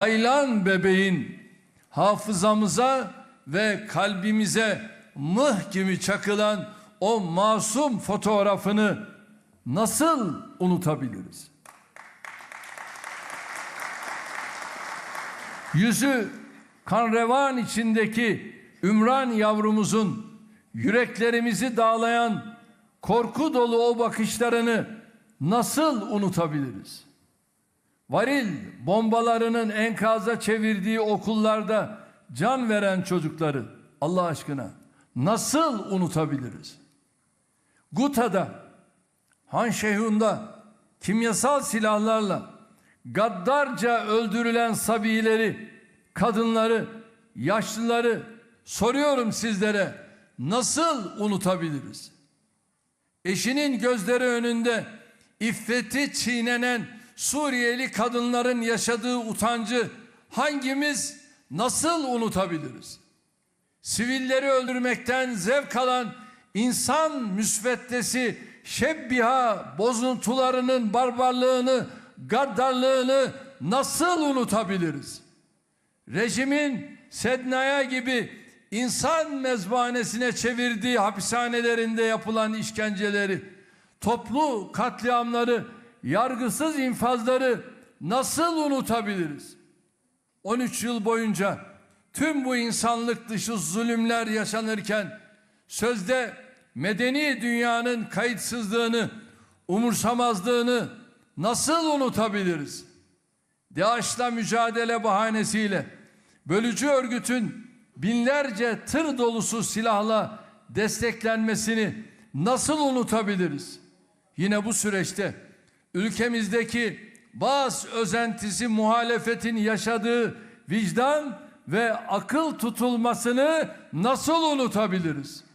Aylan bebeğin hafızamıza ve kalbimize mıh gibi çakılan o masum fotoğrafını nasıl unutabiliriz? Yüzü kan revan içindeki Ümran yavrumuzun yüreklerimizi dağlayan korku dolu o bakışlarını nasıl unutabiliriz? Varil bombalarının enkaza çevirdiği okullarda can veren çocukları Allah aşkına nasıl unutabiliriz? Guta'da, Han Şehun'da kimyasal silahlarla gaddarca öldürülen sabileri, kadınları, yaşlıları soruyorum sizlere nasıl unutabiliriz? Eşinin gözleri önünde iffeti çiğnenen Suriyeli kadınların yaşadığı utancı hangimiz nasıl unutabiliriz? Sivilleri öldürmekten zevk alan insan müsveddesi şebbiha bozuntularının barbarlığını, gaddarlığını nasıl unutabiliriz? Rejimin Sednaya gibi insan mezbahanesine çevirdiği hapishanelerinde yapılan işkenceleri, toplu katliamları, yargısız infazları nasıl unutabiliriz? 13 yıl boyunca tüm bu insanlık dışı zulümler yaşanırken sözde medeni dünyanın kayıtsızlığını, umursamazlığını nasıl unutabiliriz? DAEŞ'la mücadele bahanesiyle bölücü örgütün binlerce tır dolusu silahla desteklenmesini nasıl unutabiliriz? Yine bu süreçte ülkemizdeki bazı özentisi muhalefetin yaşadığı vicdan ve akıl tutulmasını nasıl unutabiliriz?